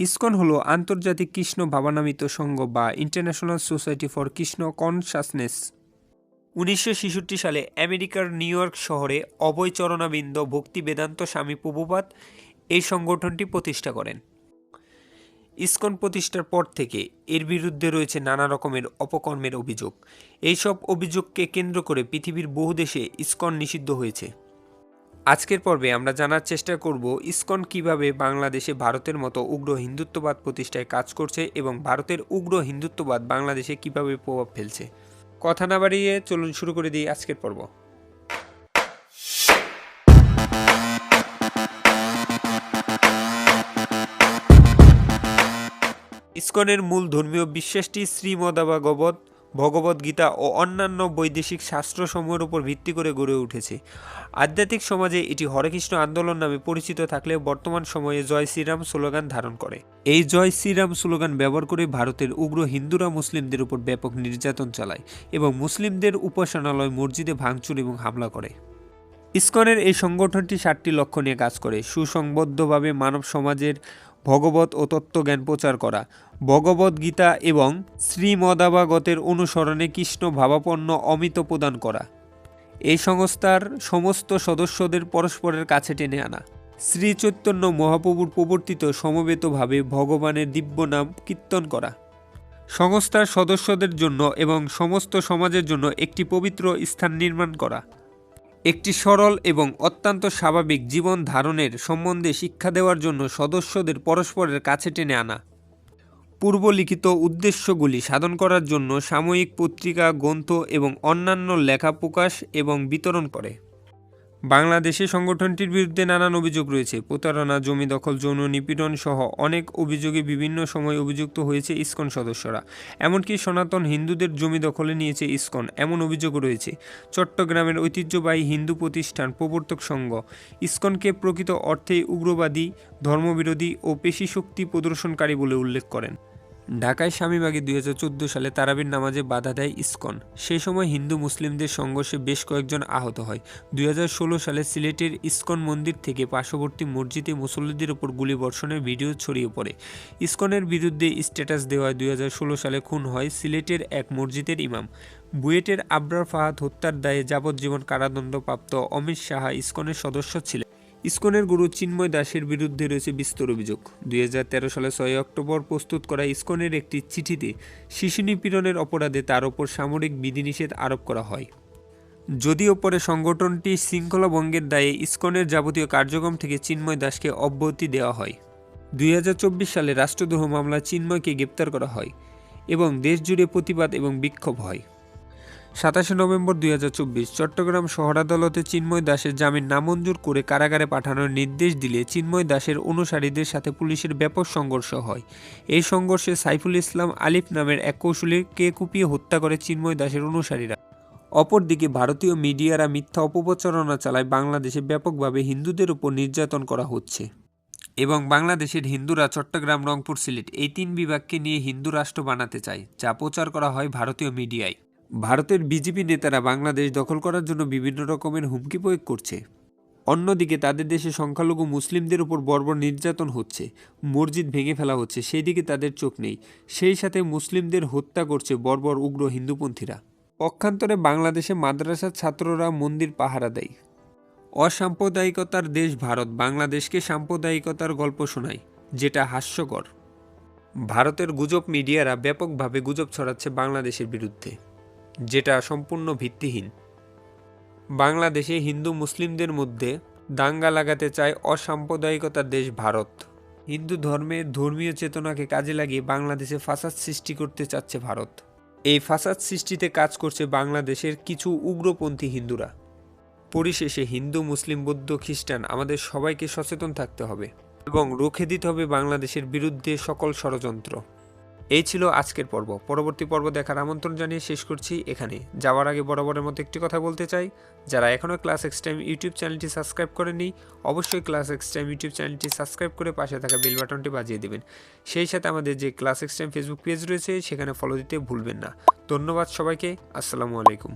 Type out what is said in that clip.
ISKCON হলো আন্তর্জাতিক কৃষ্ণ ভাবানামিত সংঘ বা international society for Krishna consciousness উনিশশো ছেষট্টি সালে আমেরিকার নিউ ইয়র্ক শহরে অভয় চরণাবিন্দ ভক্তি বেদান্ত স্বামী প্রভুপাত এই সংগঠনটি প্রতিষ্ঠা করেন। ইসকন প্রতিষ্ঠার পর থেকে এর বিরুদ্ধে রয়েছে নানা রকমের অপকর্মের অভিযোগ। এইসব অভিযোগকে কেন্দ্র করে পৃথিবীর বহু দেশে ইসকন নিষিদ্ধ হয়েছে। আজকের পর্বে আমরা জানার চেষ্টা করব ইসকন কীভাবে বাংলাদেশে ভারতের মতো উগ্র হিন্দুত্ববাদ প্রতিষ্ঠায় কাজ করছে এবং ভারতের উগ্র হিন্দুত্ববাদ বাংলাদেশে কীভাবে প্রভাব ফেলছে। কথা না বাড়িয়ে চলুন শুরু করে দিই আজকের পর্ব। ইসকনের মূল ধর্মীয় বিশ্বাসটি শ্রীমদাভাগবত ভগবদ গীতা ও অন্যান্য বৈদেশিক শাস্ত্রসমূহের উপর ভিত্তি করে গড়ে উঠেছে। আধ্যাত্মিক সমাজে এটি হরেকৃষ্ণ আন্দোলন নামে পরিচিত থাকলেও বর্তমান সময়ে জয় শ্রীরাম স্লোগান ধারণ করে। এই জয় শ্রীরাম স্লোগান ব্যবহার করে ভারতের উগ্র হিন্দুরা মুসলিমদের উপর ব্যাপক নির্যাতন চালায় এবং মুসলিমদের উপাসনালয় মসজিদে ভাঙচুর এবং হামলা করে। ইসকনের এই সংগঠনটি সাতটি লক্ষ্য নিয়ে কাজ করে। সুসংবদ্ধভাবে মানব সমাজের ভগবত ও তত্ত্বজ্ঞান প্রচার করা। ভগবদ গীতা এবং শ্রীমদাবাগতের অনুসরণে কৃষ্ণ ভাবাপন্ন অমিত প্রদান করা। এই সংস্থার সমস্ত সদস্যদের পরস্পরের কাছে টেনে আনা। শ্রী চৈতন্য মহাপ্রভুর প্রবর্তিত সমবেতভাবে ভগবানের দিব্য নাম কীর্তন করা। সংস্থার সদস্যদের জন্য এবং সমস্ত সমাজের জন্য একটি পবিত্র স্থান নির্মাণ করা। একটি সরল এবং অত্যন্ত স্বাভাবিক জীবন ধারণের সম্বন্ধে শিক্ষা দেওয়ার জন্য সদস্যদের পরস্পরের কাছে টেনে আনা। পূর্বলিখিত উদ্দেশ্যগুলি সাধন করার জন্য সাময়িক পত্রিকা, গ্রন্থ এবং অন্যান্য লেখা প্রকাশ এবং বিতরণ করে। বাংলাদেশে সংগঠনটির বিরুদ্ধে নানান অভিযোগ রয়েছে। প্রতারণা, জমি দখল, যৌন নিপীড়ন সহ অনেক অভিযোগে বিভিন্ন সময় অভিযুক্ত হয়েছে ইসকন সদস্যরা। এমনকি সনাতন হিন্দুদের জমি দখলে নিয়েছে ইসকন। এমন অভিযোগ রয়েছে। চট্টগ্রামের ঐতিহ্যবাহী হিন্দু প্রতিষ্ঠান প্রবর্তক সংঘ। ইসকনকে প্রকৃত অর্থে উগ্রবাদী, ধর্মবিরোধী ও পেশিশক্তি প্রদর্শনকারী বলে উল্লেখ করেন। ঢাকায় স্বামীবাগে দুই হাজার চোদ্দ সালে তারাবির নামাজে বাধা দেয় ইসকন। সেই সময় হিন্দু মুসলিমদের সংঘর্ষে বেশ কয়েকজন আহত হয়। দুই হাজার ষোলো সালে সিলেটের ইসকন মন্দির থেকে পার্শ্ববর্তী মসজিদে মুসল্লিদের ওপর গুলিবর্ষণের ভিডিও ছড়িয়ে পড়ে। ইসকনের বিরুদ্ধে স্ট্যাটাস দেওয়ায় দুই হাজার ষোলো সালে খুন হয় সিলেটের এক মসজিদের ইমাম। বুয়েটের আবরার ফাহাদ হত্যার দায়ে যাবজ্জীবন কারাদণ্ডপ্রাপ্ত অমিত সাহা ইসকনের সদস্য ছিলেন। ইসকনের গুরু চিন্ময় দাসের বিরুদ্ধে রয়েছে বিস্তর অভিযোগ। দুই হাজার তেরো সালে ছয় অক্টোবর প্রস্তুত করা ইসকনের একটি চিঠিতে শিশু নিপীড়নের অপরাধে তার ওপর সামরিক বিধিনিষেধ আরোপ করা হয়। যদিও পরে সংগঠনটি শৃঙ্খলাভঙ্গের দায়ে ইসকনের যাবতীয় কার্যক্রম থেকে চিন্ময় দাসকে অব্যাহতি দেওয়া হয়। দুই হাজার চব্বিশ সালে রাষ্ট্রদ্রোহ মামলা চিন্ময়কে গ্রেপ্তার করা হয় এবং দেশজুড়ে প্রতিবাদ এবং বিক্ষোভ হয়। সাতাশে নভেম্বর দুই হাজার চব্বিশ, চট্টগ্রাম শহর আদালতে চিন্ময় দাসের জামিন নামঞ্জুর করে কারাগারে পাঠানোর নির্দেশ দিলে চিন্ময় দাসের অনুসারীদের সাথে পুলিশের ব্যাপক সংঘর্ষ হয়। এই সংঘর্ষে সাইফুল ইসলাম আলিফ নামের এক কৌশলীকে কুপিয়ে হত্যা করে চিন্ময় দাসের অনুসারীরা। অপরদিকে ভারতীয় মিডিয়ারা মিথ্যা অপপ্রচারণা চালায় বাংলাদেশে ব্যাপকভাবে হিন্দুদের উপর নির্যাতন করা হচ্ছে। এবং বাংলাদেশের হিন্দুরা চট্টগ্রাম রংপুর সিলেট এই তিন বিভাগকে নিয়ে হিন্দু রাষ্ট্র বানাতে চায়, যা প্রচার করা হয় ভারতীয় মিডিয়ায়। ভারতের বিজেপি নেতারা বাংলাদেশ দখল করার জন্য বিভিন্ন রকমের হুমকি প্রয়োগ করছে। অন্যদিকে তাদের দেশে সংখ্যালঘু মুসলিমদের উপর বর্বর নির্যাতন হচ্ছে। মসজিদ ভেঙে ফেলা হচ্ছে সেই দিকে তাদের চোখ নেই। সেই সাথে মুসলিমদের হত্যা করছে বর্বর উগ্র হিন্দুপন্থীরা। পক্ষান্তরে বাংলাদেশে মাদ্রাসার ছাত্ররা মন্দির পাহারা দেয়। অসাম্প্রদায়িকতার দেশ ভারত, বাংলাদেশকে সাম্প্রদায়িকতার গল্প শোনায়, যেটা হাস্যকর। ভারতের গুজব মিডিয়ারা ব্যাপকভাবে গুজব ছড়াচ্ছে বাংলাদেশের বিরুদ্ধে। যেটা সম্পূর্ণ ভিত্তিহীন। বাংলাদেশে হিন্দু মুসলিমদের মধ্যে দাঙ্গা লাগাতে চায় অসাম্প্রদায়িকতার দেশ ভারত। হিন্দু ধর্মে ধর্মীয় চেতনাকে কাজে লাগিয়ে বাংলাদেশে ফাসাদ সৃষ্টি করতে চাচ্ছে ভারত। এই ফাসাদ সৃষ্টিতে কাজ করছে বাংলাদেশের কিছু উগ্রপন্থী হিন্দুরা। পরিশেষে হিন্দু, মুসলিম, বৌদ্ধ, খ্রিস্টান আমাদের সবাইকে সচেতন থাকতে হবে এবং রুখে দিতে হবে বাংলাদেশের বিরুদ্ধে সকল ষড়যন্ত্র। এই ছিল আজকের পর্ব। পরবর্তী পর্ব দেখার আমন্ত্রণ জানিয়ে শেষ করছি এখানে। যাওয়ার আগে বরাবরের মতো একটি কথা বলতে চাই। যারা এখনও ক্লাস এক্স টাইম ইউটিউব চ্যানেলটি সাবস্ক্রাইব করেনি অবশ্যই ক্লাস এক্স টাইম ইউটিউব চ্যানেলটি সাবস্ক্রাইব করে পাশে থাকা বেল বাটনটি বাজিয়ে দেবেন। সেই সাথে আমাদের যে class X time Facebook page রয়েছে, সেখানে ফলো দিতে ভুলবেন না। ধন্যবাদ সবাইকে। আসসালামু আলাইকুম।